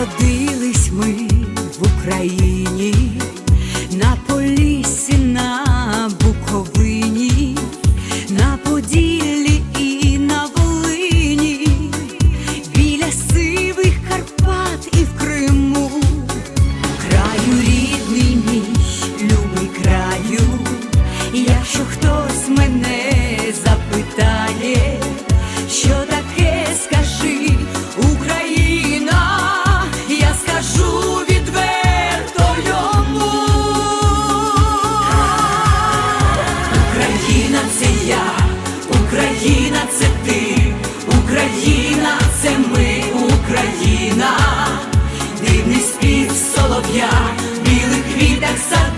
Народились ми Україна це я, Україна це ти, Україна це ми, Україна, дивний спів солов'я, білих квітах море.